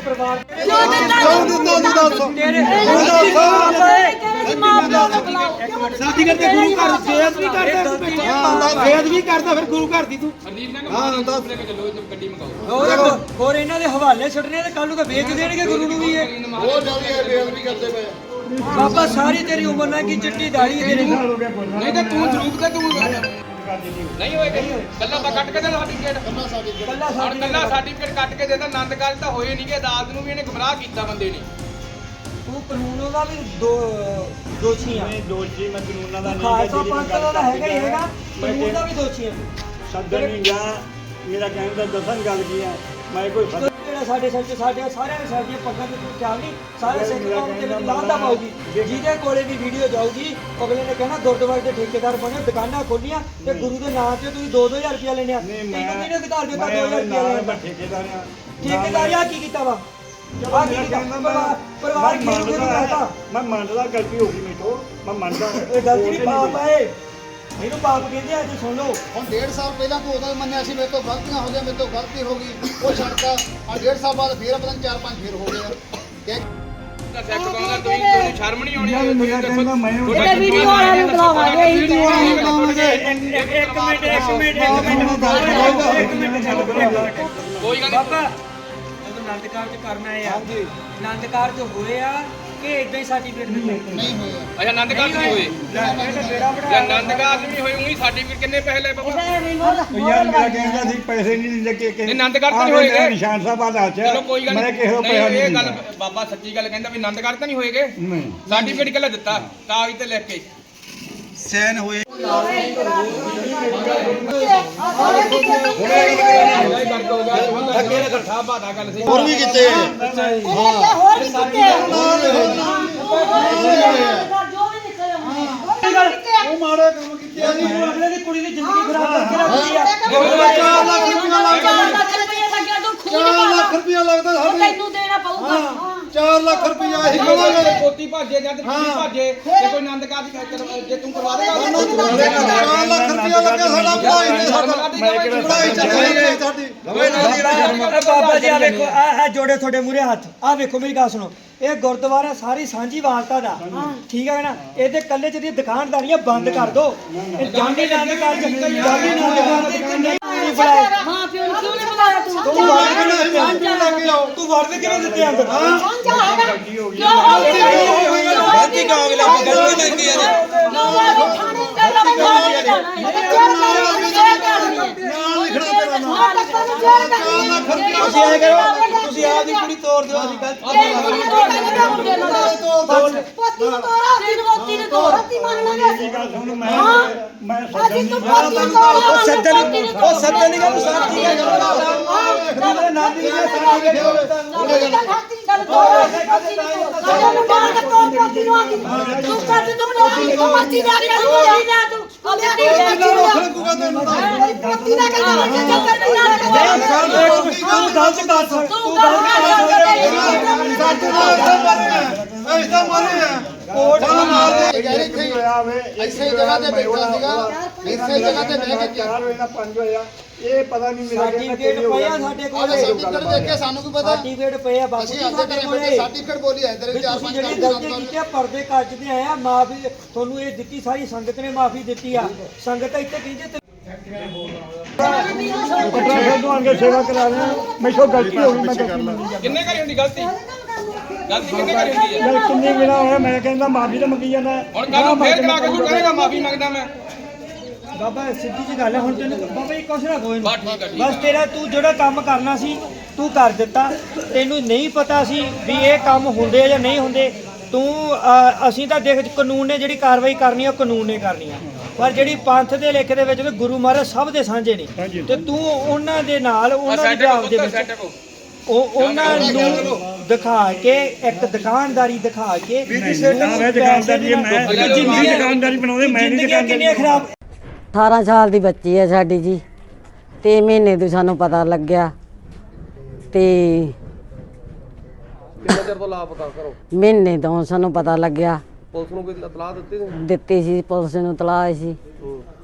ਪਰਿਵਾਰ ਜੋ ਦਿੰਦਾ ਤੂੰ ਦੱਸ ਤੇਰੇ ਸਾਡੀ ਕਰਦੇ ਗੁਰੂ ਘਰ ਫੇਰ ਵੀ ਕਰਦਾ ਤੂੰ ਬੈਠਾ ਹਾਂ ਫੇਰ ਵੀ ਕਰਦਾ ਫਿਰ ਗੁਰੂ ਘਰ ਦੀ ਤੂੰ ਹਾਂ ਦੱਸ ਹੋਰ ਹੋਰ ਇਹਨਾਂ ਦੇ ਹਵਾਲੇ ਛੱਡਣੇ ਤੇ ਕੱਲ ਨੂੰ ਤਾਂ ਵੇਚ ਦੇਣਗੇ ਗੁਰੂ ਨੂੰ ਵੀ ਇਹ ਬਹੁਤ ਜ਼ਿਆਦਾ ਬੇਅਦਬੀ ਕਰਦੇ ਪਏ ਬਾਬਾ ਸਾਰੀ ਤੇਰੀ ਉਮਰ ਨਾਲ ਕੀ ਚਿੱਟੀ ਦਾੜੀ ਤੇਰੀ ਨਹੀਂ ਤਾਂ ਤੂੰ ਸਰੂਪ ਤੇ ਤੂੰ ਨਹੀਂ ਹੋਏਗਾ ਕੱਲਾ ਆਪਾਂ ਕੱਟ ਕੇ ਦੇ ਸਰਟੀਫਿਕੇਟ ਕੰਨਾ ਸਾਡੀ ਕੱਲਾ ਹੁਣ ਸਾਡੀ ਕੱਲਾ ਸਰਟੀਫਿਕੇਟ ਕੱਟ ਕੇ ਦੇਦਾ ਆਨੰਦ ਕਾਲ ਤਾਂ ਹੋਏ ਨਹੀਂ ਕਿ ਅਦਾਲਤ ਨੂੰ ਵੀ ਇਹਨੇ ਗੁੰਮਰਾਹ ਕੀਤਾ ਬੰਦੇ ਨੇ। ਤੂੰ ਕਾਨੂੰਨ ਦਾ ਵੀ ਦੋ ਦੋਸ਼ੀ ਆ। ਦੋਸ਼ੀ ਮੈਂ ਕਾਨੂੰਨਾਂ ਦਾ ਖਾਲਸਾ ਪੰਥ ਦਾ ਤਾਂ ਹੈਗਾ ਹੀ ਹੈਗਾ। ਕਾਨੂੰਨ ਦਾ ਵੀ ਦੋਸ਼ੀ ਆ। ਸੱਦਣ ਨਹੀਂ ਗਿਆ ਮੇਰਾ ਕਹਿਣ ਦਾ ਦੱਸਣ ਗੱਲ ਕੀ ਹੈ ਮੈਂ ਕੋਈ ਜਿਹੜਾ ਸਾਡੇ ਸਿਰ 'ਚ ਸਾਡੇ ਸਾਰਿਆਂ ਦੇ ਸਿਰ ਦੀਆਂ ਪੱਗਾਂ ਤੇ ਤੂੰ ਖਿਆਲ ਨਹੀਂ ਸਾਰੇ ਸਿੱਖ ਕੌਮ ਤੇ ਲਾਂਦਾ ਪਾਉਗੀ ਜਿਹਦੇ ਕੋਲੇ ਵੀ ਵੀਡੀਓ ਜਾਊਗੀ ਅਗਲੇ ਨੇ ਕਹਿਣਾ ਗੁਰਦੁਆਰੇ ਦੇ ਠੇਕੇਦਾਰ ਬਣੇ ਦੁਕਾਨਾਂ ਖੋਲੀਆਂ ਤੇ ਗੁਰੂ ਦੇ ਨਾਂ ਤੇ ਤੁਸੀਂ 2-2000 ਰੁਪਇਆ ਲੈਣੇ ਆ। ਮੈਂ ਕਿਹਨੇ ਅਧਿਕਾਰ ਦਿੱਤਾ ਮੈਂ 2000 ਰੁਪਇਆ ਨਾਲ ਲੈਣ। ਦਾ ਮੈਂ ਠੇਕੇਦਾਰ ਆ। ਠੇਕੇਦਾਰ ਆ ਕੀ ਕੀਤਾ ਵਾ? ਆ ਕੀ ਕੀਤਾ? ਪਰਿਵਾਰ ਕੀ ਨੂੰ ਕਰਤਾ ਮੈਂ ਮੰਨਦਾ ਗਲਤੀ ਹੋ ਗਈ ਮੇਥੋਂ ਮੈਂ ਮੰਨਦਾ ਇਹ ਗਲਤੀ ਨਹੀਂ ਪਾਪ ਹੈ ਇਹਨੂੰ ਪਾਪ ਕਹਿੰਦੇ ਆ ਜੀ ਸੁਣ ਲਓ। ਹੁਣ ਡੇਢ ਸਾਲ ਪਹਿਲਾਂ ਤੂੰ ਉਦੋਂ ਮੰਨਿਆ ਸੀ ਮੇਰੇ ਤੋਂ ਗਲਤੀਆਂ ਹੋ ਗਈਆਂ ਮੇਰੇ ਤੋਂ ਗਲਤੀ ਹੋ ਗਈ ਉਹ ਛੱਡਤਾ। ਆ ਡੇਢ ਸਾਲ ਬਾਅਦ ਫੇਰ ਪਤਾ ਨਹੀਂ ਚਾਰ ਪੰਜ ਫੇਰ ਹੋ ਗਏ ਆ। ਕਿ ਤਾਂ ਸਿੱਖ ਕਹੂੰਗਾ ਤੁਸੀਂ ਤੁਹਾਨੂੰ ਸ਼ਰਮ ਨਹੀਂ ਆਉਣੀ ਯਾਰ ਮੇਰਾ ਕਹਿੰਦਾ ਮੈਂ ਤੁਹਾਡਾ ਵੀਡੀਓ ਵਾਲਿਆਂ ਨੂੰ ਬੁਲਾਵਾਂਗੇ ਇੱਕ ਮਿੰਟ ਇੱਕ ਮਿੰਟ ਇੱਕ ਮਿੰਟ ਇੱਕ ਮਿੰਟ ਕੋਈ ਗੱਲ ਬਾਬਾ। ਜਦੋਂ ਆਨੰਦ ਕਾਰਜ ਕਰਨਾ ਹੈ ਹਾਂਜੀ। ਆਨੰਦ ਕਾਰਜ ਹੋਏ ਆ ਕਿ ਇਦਾਂ ਹੀ ਸਰਟੀਫਿਕੇਟ ਦਿੱਤੇ ਨਹੀਂ ਹੋਏ ਆ। ਅੱਛਾ ਆਨੰਦ ਕਾਲ ਨਹੀਂ ਹੋਏ। ਇਹ ਤਾਂ ਬੇੜਾ ਜੇ ਬੜਾ ਆਨੰਦ ਨਹੀਂ ਹੋਏ ਉਹੀ ਸਰਟੀਫਿਕੇਟ ਕਿੰਨੇ ਪੈਸੇ ਲਏ ਬਾਬਾ? ਯਾਰ ਮੇਰਾ ਕਹਿੰਦਾ ਸੀ ਪੈਸੇ ਨਹੀਂ ਦਿੰਦੇ ਕਿ ਆਨੰਦ ਕਾਰਜ ਤਾਂ ਨਹੀਂ ਹੋਏਗੇ। ਨਿਸ਼ਾਨ ਸਾਹਿਬ ਆ ਦੱਸ ਚਲੋ ਕੋਈ ਗੱਲ ਮੈਂ ਕਿਸੇ ਤੋਂ ਨਹੀਂ ਪੈਸਾ ਇਹ ਗੱਲ ਬਾਬਾ ਸੱਚੀ ਗੱਲ ਕਹਿੰਦਾ ਵੀ ਆਨੰਦ ਕਾਲ ਤਾਂ ਨਹੀਂ ਹੋਏਗੇ। ਨਹੀਂ। ਸਰਟੀਫਿਕੇਟ ਕਿੱਲਾ ਦਿੱਤਾ ਕਾਗਜ਼ ਤੇ ਲਿਖ ਕੇ। ਸੈਨ ਹੋਏ। ਹੋਰ ਵੀ ਕੀਤੇ। ਹੋਰ ਵੀ ਕਿਤੇ ਜੋ ਵੀ ਨਿਕਲੇ ਉਹ ਮਾੜੇ ਕੰਮ ਕੀਤੇ ਆ ਜੀ ਤੂੰ ਅਗਲੇ ਦੀ ਕੁੜੀ ਦੀ ਜ਼ਿੰਦਗੀ ਖਰਾਬ ਕਰਕੇ ਰੱਖਦੀ ਆ ਚਾਰ ਲੱਖ ਰੁਪਇਆ ਲੱਗਦਾ। 4 ਲੱਖ ਰੁਪਏ ਲੱਗਿਆ ਤੂੰ ਖੂਨ 4 ਲੱਖ ਰੁਪਇਆ ਲੱਗਦਾ ਉਹ ਸਾਡੇ ਤੈਨੂੰ ਦੇਣਾ ਪਊਗਾ। 4 ਲੱਖ ਰੁਪਇਆ ਅਸੀਂ ਕਵਾਂਗੇ ਪੋਤੀ ਭਾਜੇ ਜਾਂ ਤੇ ਕੁੜੀ ਭਾਜੇ ਤੇ ਕੋਈ ਆਨੰਦ ਕਾਲ ਜੇ ਤੂੰ ਕਰਵਾ ਦੇਗਾ ਚਾਰ ਲੱਖ ਰੁਪਇਆ ਲੱਗਿਆ ਸਾਡਾ ਪੜਾਈ ਨੇ ਸਾਡਾ ਪੜਾਈ ਚੱਲੀ ਗਈ ਸਾਡੀ ਬਾਬਾ ਜੀ ਆ ਵੇਖੋ ਆ ਹੈ ਜੋੜੇ ਤੁਹਾਡੇ ਮੂਰੇ ਹੱਥ ਆ ਵੇਖੋ ਮੇਰੀ ਗੱਲ ਸੁਣੋ ਇਹ ਗੁਰਦੁਆਰਾ ਸਾਰੀ ਸਾਂਝੀ ਵਾਰਤਾ ਦਾ। ਠੀਕ ਹੈ ਨਾ? ਇਹਦੇ ਕੱਲੇ ਚ ਦੀ ਦੁਕਾਨਦਾਰੀਆਂ ਬੰਦ ਕਰ ਦੋ। ਇਹ ਜਾਂਦੀ ਨੰਦ ਕਰ ਜਾਂਦੀ ਨੰਦ ਕਰ ਦੇ। ਨਹੀਂ ਬੁਲਾਏ ਮਾਂ ਪਿਓ ਨੂੰ ਕਿਉਂ ਨਹੀਂ ਬੁਲਾਇਆ ਤੂੰ? ਤੂੰ ਵੜ ਕੇ ਨਾ ਲੈ ਕੇ ਆਓ। ਤੂੰ ਕਿਵੇਂ ਦਿੱਤੇ ਅੰਦਰ? ਗਲਤੀ ਗਲਤੀ ਹੈ ਲਗਾ ਹੈ ਨੂੰ ਨਾਲ ਲਿਖਣਾ ਤੇਰਾ ਨਾਮ ਨੂੰ ਤੁਸੀਂ ਐ ਕਰੋ। ਤੁਸੀਂ ਆਪਦੀ ਕੁੜੀ ਤੋੜ ਦਿਓ ਅਸੀਂ ਗਲਤ ਪੋਤੀ ਨੂੰ ਤੋਰਾ ਤਿੰਨ ਪੋਤੀ ਨੂੰ ਤੋਰਾ ਪੋਤੀ ਮੰਨਣਾ ਇਹ ਗੱਲ ਸੁਣ ਮੈਂ। ਮੈਂ ਅਸੀਂ ਤੂੰ ਪੋਤੀ ਨੂੰ ਤੋਰਾ ਉਹ ਸੱਦਣ ਉਹ ਸੱਦਣ ਨਹੀਂ ਕਿ ਸਾਥੀ ਹੈ ਜਿਹੜੇ ਨਾਦੀ ਦੇ ਸਾਥੀ ਹੈ ਲੱਗੂਗਾ ਤੈਨੂੰ ਤਾਂ ਤੂੰ ਗਲਤ ਕਰ ਸਕ ਤੂੰ ਗਲਤ ਅਸੀਂ ਤਾਂ ਮਰੇ ਆ ਕੋਟ ਸਾਨੂੰ ਮਾਰ ਦੇ ਯਾਰ ਇੱਥੇ ਹੀ ਹੋਇਆ ਵੇ ਇਸੇ ਜਗ੍ਹਾ ਤੇ ਬੈਠਾ ਸੀਗਾ ਇਸੇ ਜਗ੍ਹਾ ਤੇ ਬਹਿ ਕੇ ਕਿਹਾ ਚਾਰ ਵਜੇ ਦਾ 5 ਹੋਇਆ ਇਹ ਪਤਾ ਨਹੀਂ ਮੇਰਾ ਸਰਟੀਫਿਕੇਟ ਪਿਆ ਸਾਡੇ ਆਹ ਕੋਲ ਸਰਟੀਫਿਕੇਟ ਦੇਖ ਕੇ ਸਾਨੂੰ ਕੀ ਪਤਾ? ਸਰਟੀਫਿਕਟ ਪਿਆ ਬਾਪੂ ਅਸੀਂ ਜੀ ਅੱਜ ਸਾਡੇ ਘਰੇ ਕੋਲੇ। ਬੈਠੇ ਸਰਟੀਫਿਕੇਟ ਬੋਲੀ ਹੈ ਤੇਰੇ ਵੀ ਚਾਰ ਤੁਸੀਂ ਪੰਜ ਜਿਹੜੀ ਗਲਤੀ ਕੀਤੀ ਪਰਦੇ ਆ ਮਾਫੀ ਤੁਹਾਨੂੰ ਇਹ ਦਿੱਤੀ ਸਾਰੀ ਸੰਗਤ ਨੇ ਮਾਫੀ ਦਿੱਤੀ ਆ। ਸੰਗਤ ਇੱਥੇ ਕਹਿੰਦੇ ਤੇ ਕਟਰਾ ਸਾਹਿਬ ਤੋਂ ਆਣ ਕੇ ਸੇਵਾ ਕਰਾ ਰਹੇ। ਮੈਥੋਂ ਗਲਤੀ ਹੋ ਗਈ ਮੈਂ ਗਲਤੀ ਕਿੰਨੇ ਕਰੀ ਹੁੰਦੀ ਗਲਤੀ? ਗਲਤੀ ਕਿੰਨੇ ਕਰੀ ਹੁੰਦੀ ਹੈ? ਯਾਰ ਕਿੰਨੇ ਵੇਲਾ ਹੋਇਆ ਮੈਂ ਕਹਿੰਦਾ ਮਾਫੀ ਤਾਂ ਮੰਗੀ ਜਾਂਦਾ। ਹੁਣ ਕੱਲ ਨੂੰ ਫੇਰ ਕਰਾ ਕੇ ਤੂੰ ਕਹੇਗਾ ਮਾਫੀ ਮੰਗਦਾ ਮੈਂ। ਬਾਬਾ ਸਿੱਧੀ ਜੀ ਗੱਲ ਹੈ ਹੁਣ ਤੈਨੂੰ ਬਾਬਾ ਜੀ ਕੁਛ ਨਾ ਕੋਈ ਬਸ ਠੀਕ ਆ ਠੀਕ ਬਸ ਤੇਰਾ ਤੂੰ ਜਿਹੜਾ ਕੰਮ ਕਰਨਾ ਸੀ ਤੂੰ ਕਰ ਦਿੱਤਾ। ਤੈਨੂੰ ਨਹੀਂ ਪਤਾ ਸੀ ਵੀ ਇਹ ਕੰਮ ਹੁੰਦੇ ਆ ਜਾਂ ਨਹੀਂ ਹੁੰਦੇ। ਤੂੰ ਅਸੀਂ ਤਾਂ ਦੇਖ ਕਾਨੂੰਨ ਨੇ ਜਿਹੜੀ ਕਾਰਵਾਈ ਕਰਨੀ ਆ ਉਹ ਕਾਨੂੰਨ ਨੇ ਕਰਨੀ ਆ। ਪਰ ਜਿਹੜੀ ਪੰਥ ਦੇ ਲੇਖ ਦੇ ਵਿੱਚ ਗੁਰੂ ਮਹਾਰਾਜ ਸਭ ਦੇ ਸਾਂਝੇ ਨੇ। ਹਾਂਜੀ। ਤੇ ਤੂੰ ਉਹਨਾਂ ਦੇ ਨਾਲ ਉਹਨਾਂ ਦੀ ਜਾਬ ਦੇ ਵਿੱਚ ਉਹ ਉਹਨਾਂ ਨੂੰ ਦਿਖਾ ਕੇ ਇੱਕ ਦੁਕਾਨਦਾਰੀ ਦਿਖਾ ਕੇ ਨਾ ਵੇ ਦੁਕਾਨਦਾਰੀ ਮੈਂ ਜ਼ਿੰਦਗੀ ਦੁਕਾਨਦਾਰੀ ਬਣਾਉਂਦੇ ਮੈਂ ਨਹੀਂ ਜ਼ਿੰਦਗੀਆਂ ਕਿੰਨੀਆਂ ਖਰਾਬ 18 ਸਾਲ ਦੀ ਬੱਚੀ ਹੈ ਸਾਡੀ ਜੀ। ਤੇ ਮਹੀਨੇ ਤੋਂ ਸਾਨੂੰ ਪਤਾ ਲੱਗਿਆ। ਤੇ ਕਿੰਨੇ ਚਿਰ ਤੋਂ ਲਾਪਤਾ ਕਰੋ? ਮਹੀਨੇ ਤੋਂ ਸਾਨੂੰ ਪਤਾ ਲੱਗਿਆ। ਪੁਲਿਸ ਨੂੰ ਕੋਈ ਇਤਲਾਹ ਦਿੱਤੀ ਸੀ? ਦਿੱਤੀ ਸੀ ਪੁਲਿਸ ਨੂੰ ਤਲਾਹ ਸੀ।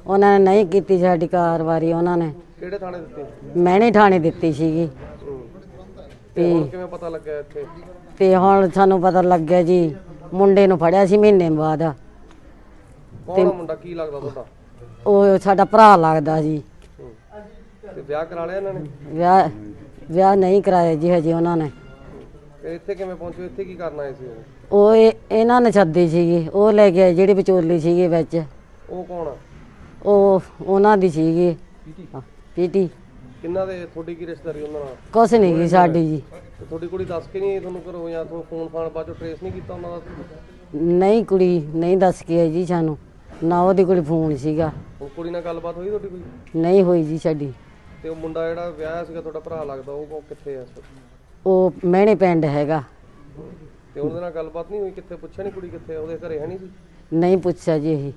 ਉਹਨਾਂ ਨੇ ਨਹੀਂ ਕੀਤੀ ਸਾਡੀ ਕਾਰਵਾਈ ਉਹਨਾਂ ਨੇ। ਕਿਹੜੇ ਥਾਣੇ ਦਿੱਤੀ? ਮੈਂ ਨਹੀਂ ਥਾਣੇ ਦਿੱਤੀ ਸੀਗੀ। ਤੇ ਹੁਣ ਕਿਵੇਂ ਪਤਾ ਲੱਗਿਆ ਇੱਥੇ? ਤੇ ਹੁਣ ਸਾਨੂੰ ਪਤਾ ਲੱਗਿਆ ਜੀ ਮੁੰਡੇ ਨੂੰ ਫੜਿਆ ਸੀ ਮਹੀਨੇ ਬਾਅਦ। ਕੌਣ ਆ ਮੁੰਡਾ? ਕੀ ਲੱਗਦਾ ਤੁਹਾਡਾ? ਉਹ ਸਾਡਾ ਭਰਾ ਲੱਗਦਾ ਜੀ। ਹੂੰ। ਤੇ ਵਿਆਹ ਕਰਾ ਲਿਆ ਇਹਨਾਂ ਨੇ? ਵਿਆਹ ਵਿਆਹ ਨਹੀਂ ਕਰਾਇਆ ਜੀ ਹਜੇ ਉਹਨਾਂ ਨੇ। ਤੇ ਇੱਥੇ ਕਿਵੇਂ ਪਹੁੰਚੇ? ਇੱਥੇ ਕੀ ਕਰਨ ਆਏ ਸੀ ਉਹ? ਉਹ ਇਹ- ਇਹਨਾਂ ਨੇ ਛੱਡੀ ਸੀਗੀ ਉਹ ਲੈ ਕੇ ਆਏ ਜਿਹੜੀ ਵਿਚੋਲੀ ਸੀਗੀ ਵਿੱਚ। ਉਹ ਕੌਣ ਆ? ਉਹ ਉਹਨਾਂ ਦੀ ਸੀਗੀ। ਪੀਟੀ? ਕਿੰਨਾ ਦੇ ਤੁਹਾਡੀ ਕੀ ਰਿਸ਼ਤੇਦਾਰੀ ਉਹਨਾਂ ਨਾਲ? ਕੁਛ ਨਹੀਂ ਗਈ ਸਾਡੀ ਜੀ। ਤੇ ਤੁਹਾਡੀ ਕੁੜੀ ਦੱਸ ਕੇ ਨਹੀਂ ਆਈ ਤੁਹਾਨੂੰ ਘਰੋਂ ਜਾਂ ਤੁਹਾਨੂੰ ਫੋਨ ਫਾਨ ਬਾਅਦ ਚੋਂ ਟ੍ਰੇਸ ਨਹੀਂ ਕੀਤਾ ਉਹਨਾਂ ਦਾ? ਨਹੀਂ ਕੁੜੀ ਨਹੀਂ ਦੱਸ ਕੇ ਆਈ ਜੀ ਸਾਨੂੰ। ਨਾ ਉਹਦੀ ਕੋਲ ਫੋਨ ਸੀਗਾ। ਉਹ ਕੁੜੀ ਨਾਲ ਗੱਲਬਾਤ ਹੋਈ ਤੁਹਾਡੀ ਕੋਈ? ਨਹੀਂ ਹੋਈ ਜੀ ਸਾਡੀ। ਤੇ ਉਹ ਮੁੰਡਾ ਜਿਹੜਾ ਵਿਆਹਿਆ ਸੀਗਾ ਤੁਹਾਡਾ ਭਰਾ ਲੱਗਦਾ ਉਹ ਉਹ ਕਿੱਥੇ ਆ ਇਸ ਵਕਤ? ਉਹ ਮਹਿਣੇ ਪਿੰਡ ਹੈਗਾ। ਤੇ ਉਹਦੇ ਨਾਲ ਗੱਲਬਾਤ ਨਹੀਂ ਹੋਈ ਕਿੱਥੇ ਪੁੱਛਿਆ ਨਹੀਂ ਕੁੜੀ ਕਿੱਥੇ ਆ? ਉਹਦੇ ਘਰੇ ਹੈ ਨਹੀਂ ਸੀ? ਨਹੀਂ ਪੁੱਛਿਆ ਜੀ ਇਹ।